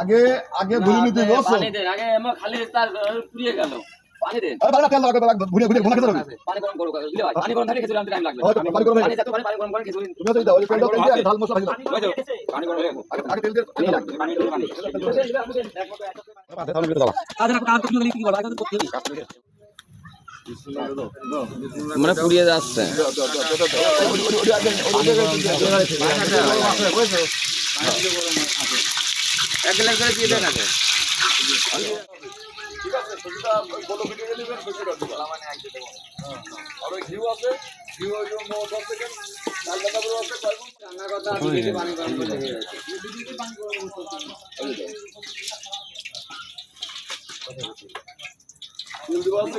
আগে আগে ধুলি নিতে বুঝছ পানি দেন আগে আমার খালি তার পুড়িয়ে গেল। পানি দেন। আরে বাড়া তেল লাগবে লাগবে ঘুরে ঘুরে ঘুরে খেতে হবে। পানি গরম করো দিলে ভাই? পানি গরম থাকলে খেতে টাইম লাগবে। পানি গরম পানি যাতে পানি পানি গরম করে খেতে তুমি তো দাও ওই তেলটা দিয়ে ঢাল মশলা ভাজি দাও ওই তো, পানি গরম আগে আগে তেল দিয়ে পানি লাগবে পানি দিলে পানি তাহলে মেরে দাও মানে পুড়িয়ে যাচ্ছে। এক ঠিক আছে আছে ঘিউ ওই জন্য 10 সেকেন্ড লাল পাতা পুরো আছে কয়েকগুণ রান্নার কথা দিদি পানি গরম করে দিয়ে যাচ্ছে তেল দেওয়া আছে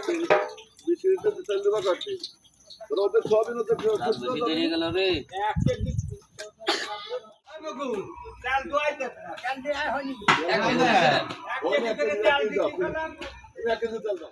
বেশি দিতে কাটতে তোরা ওদের সোয়াবিন ওদের হয়ে গেল রে। এক কেজি দেন। এক কেজি তেল দাও।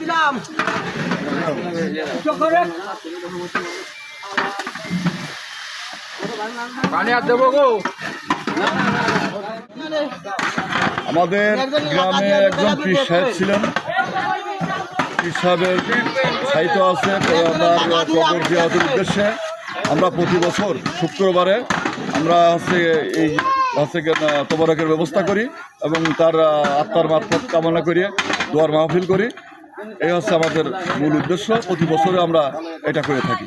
দিলাম। পানি আর দেবো গো। মানে- আমাদের গ্রামে একজন পীর সাহেব ছিলেন পীর সাহেবের সাহিত্য আছে জিয়াতের উদ্দেশ্যে আমরা প্রতি বছর শুক্রবারে আমরা হচ্ছে এই হচ্ছে তবরকের ব্যবস্থা করি এবং তার আত্মার মারফত কামনা করি দোয়ার মাহফিল করি। এই হচ্ছে আমাদের মূল উদ্দেশ্য। প্রতি বছরে আমরা এটা করে থাকি।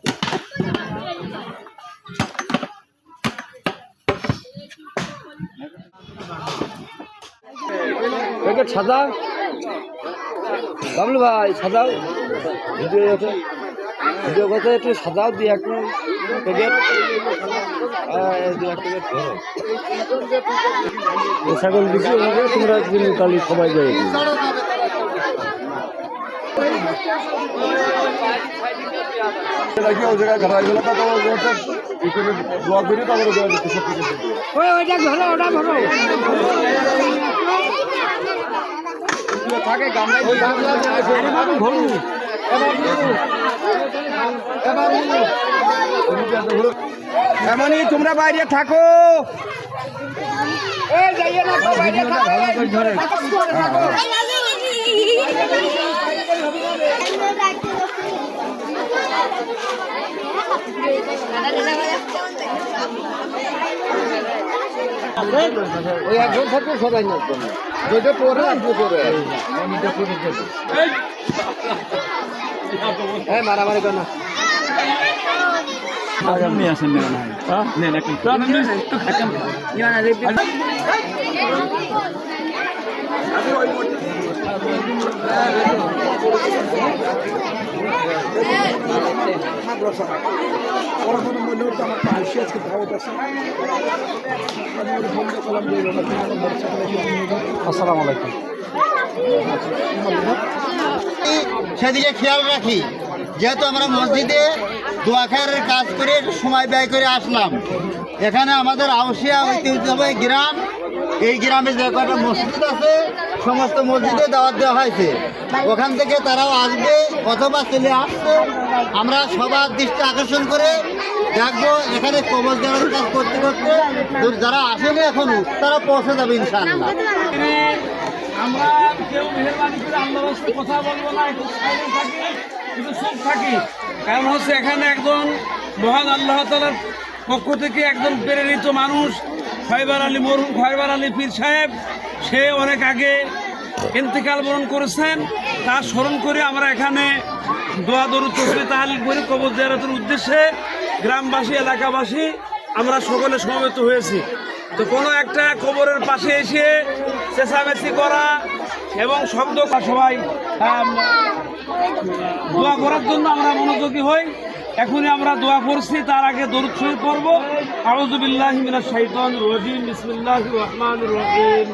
প্যাকেট সাদা বাবলু ভাই সাদাও ভিডিও আছে ভিডিও করতে একটু সাদাও দিয়ে এক প্যাকেট ছাগল বিক্রি হবে তোমরা একদিন কালি সবাই যাই রাখি ওই জায়গায় ঘাটা গেলে তো তারপরে সব কিছু ওইটা ওটা ধরো থাকে গামলায় এমনই তোমরা বাইরে থাকো এই বাইরে থাকো ওই একজন থাকবে সবাই না যেটা পরে আসবে পরে হ্যাঁ মারামারি কর না। আসেন সেদিকে খেয়াল রাখি, যেহেতু আমরা মসজিদে দোয়া খায়ের কাজ করে সময় ব্যয় করে আসলাম। এখানে আমাদের আউসিয়া ঐতিহ্যবাহী গ্রাম, এই গ্রামে যে কটা মসজিদ আছে সমস্ত মসজিদে দাওয়াত দেওয়া হয়েছে। ওখান থেকে তারাও আসবে, অথবা চলে আসছে। আমরা সবার দৃষ্টি আকর্ষণ করে দেখব এখানে কবজ দেওয়ার কাজ করতে করতে। যারা আসেনি এখনও, তারা পৌঁছে যাবে ইনশাআল্লাহ। থাকি কারণ হচ্ছে এখানে একজন মহান আল্লাহ তালার পক্ষ থেকে একজন প্রেরিত মানুষ খয়বার আলী মরুম খয়বার আলী পীর সাহেব। সে অনেক আগে ইন্তেকাল বরণ করেছেন। তার স্মরণ করে আমরা এখানে দোয়া দরু তসবি, তাহালিল করে কবর জিয়ারতের উদ্দেশ্যে গ্রামবাসী, এলাকাবাসী আমরা সকলে সমবেত হয়েছি। তো কোনো একটা কবরের পাশে এসে চেঁচামেচি করা এবং শব্দ সবাই দোয়া করার জন্য আমরা মনোযোগী হই। এখনই আমরা দোয়া করছি তার আগে দরুদ শুরু আউযু বিল্লাহি মিনাশ শাইতানির রাজিম, বিসমিল্লাহির রহমানির রহিম।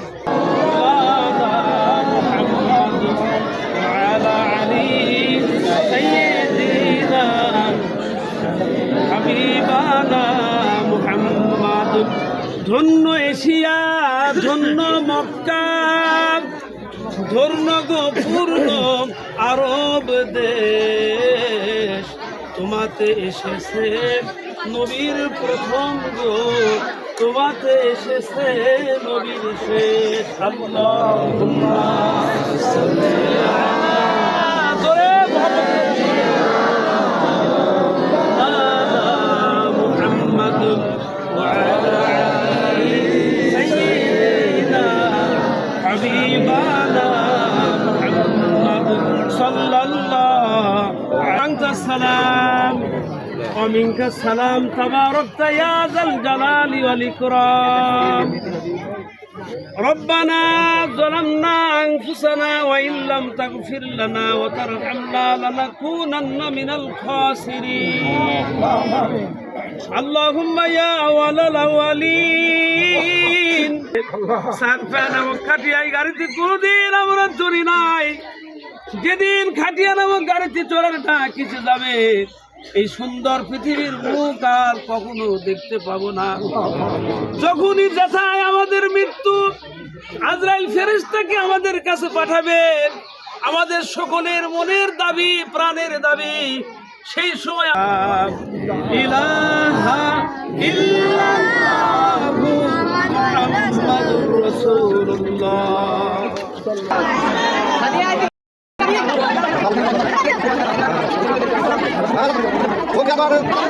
ধন্য এশিয়া, ধন্য মক্কা, ধন্য গোপূর্ণ আরব দেশ। তোমাতে এসেছে নবীর প্রথম গো তোমাতে এসেছে নবীর শেষ আল্লাহুম্মা ومنك السلام تباركت يا ذا الجلال والإكرام ربنا ظلمنا أنفسنا وإن لم تغفر لنا وترحمنا لنكونن من الخاسرين اللهم يا أول الأولين সারফা নামক খাটিয়াই গাড়িতে কোনোদিন আমরা চড়ি নাই যেদিন খাটিয়া নামক গাড়িতে চড়ার ডাক কিছু যাবে এই সুন্দর পৃথিবীর মুখ আর কখনো দেখতে পাবো না। যখনই যেথায় আমাদের মৃত্যু, আজরাইল ফেরেশতাকে আমাদের কাছে পাঠাবেন আমাদের সকলের মনের দাবি, প্রাণের দাবি, সেই সময় ইলাহা ইল্লাল্লাহু মুহাম্মাদুর রাসূলুল্লাহ। না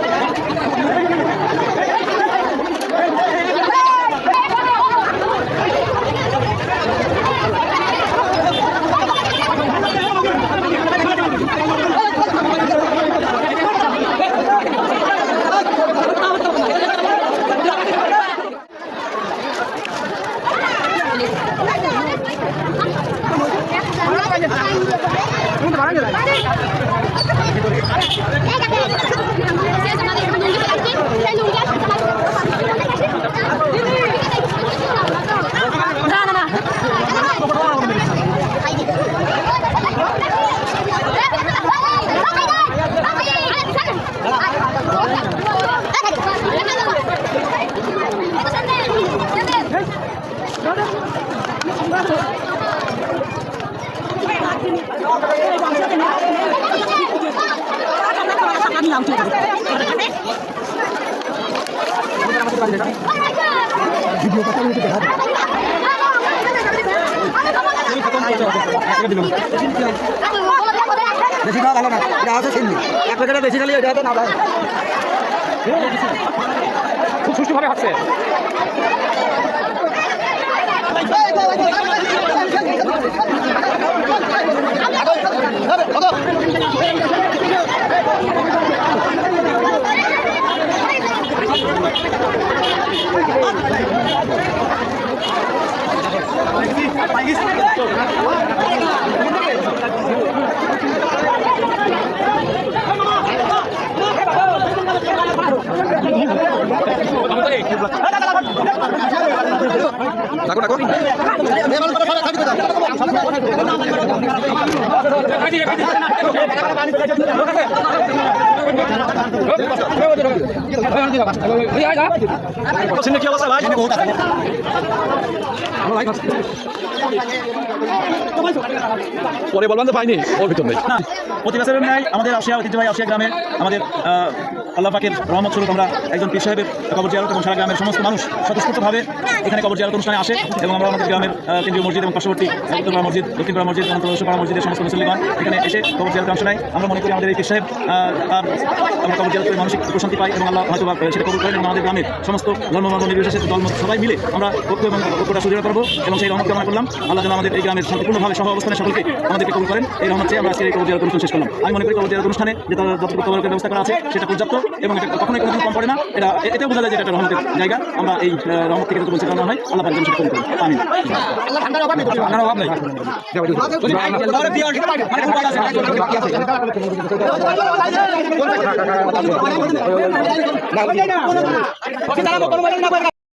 বেশি খাওয়া ভালো না এটা আছে চিনি এক প্যাকেটে বেশি খালি এটা না ভাই খুব সুষ্ঠুভাবে হচ্ছে ডাকো ডাকো। কাটি কাটি পরে বলবেন তো পাইনি ওর ভিতর নেই প্রতি বছরের ন্যায় আমাদের আশিয়া ঐতিহ্যবাহী আশিয়া গ্রামে আমাদের আল্লাহ পাকের রহমত স্বরূপ আমরা একজন পীর সাহেবের কবর জিয়ারত এবং সারা গ্রামের সমস্ত মানুষ স্বতঃস্ফূর্তভাবে এখানে কবর জিয়ারত অনুষ্ঠানে আসে এবং আমরা আমাদের গ্রামের কেন্দ্রীয় মসজিদ এবং পার্শ্ববর্তী উত্তরপাড়া মসজিদ, দক্ষিণপাড়া মসজিদ এবং তুলসীপাড়া মসজিদের সমস্ত মুসলিমান এখানে এসে কবর জিয়ারত অংশ নেয়। আমরা মনে করি আমাদের এই পীর সাহেব তার আমরা কবর জিয়ারত করে মানসিক প্রশান্তি পাই এবং আল্লাহ হয়তো সেটা কবর করেন এবং আমাদের গ্রামের সমস্ত ধর্মবর্ণ নির্বিশেষে দল সবাই মিলে আমরা ঐক্য এবং ঐক্যটা সুদৃঢ় করব এবং সেই রহমত কামনা করলাম। আল্লাহ যেন আমাদের এই গ্রামের শান্তিপূর্ণভাবে সহ অবস্থানে সকলকে আমাদেরকে কবুল করেন। এই রহমত চেয়ে আমরা এই কবর জিয়ারত অনুষ্ঠান শেষ করলাম। আমি মনে করি কবর জিয়ারত অনুষ্ঠানে যে তার যতটুকু কবরের ব্যবস্থা করা আছে, সেটা পর্যাপ্ত। এবং এটা কখনোই কোনোদিন কম পড়ে না। এটা এটাও বোঝা যায় যে এটা রহমতের জায়গা। আমরা এই রহমত থেকে যত বলছি না হয় আল্লাহ পাক যেন সেটা কবুল আমি না।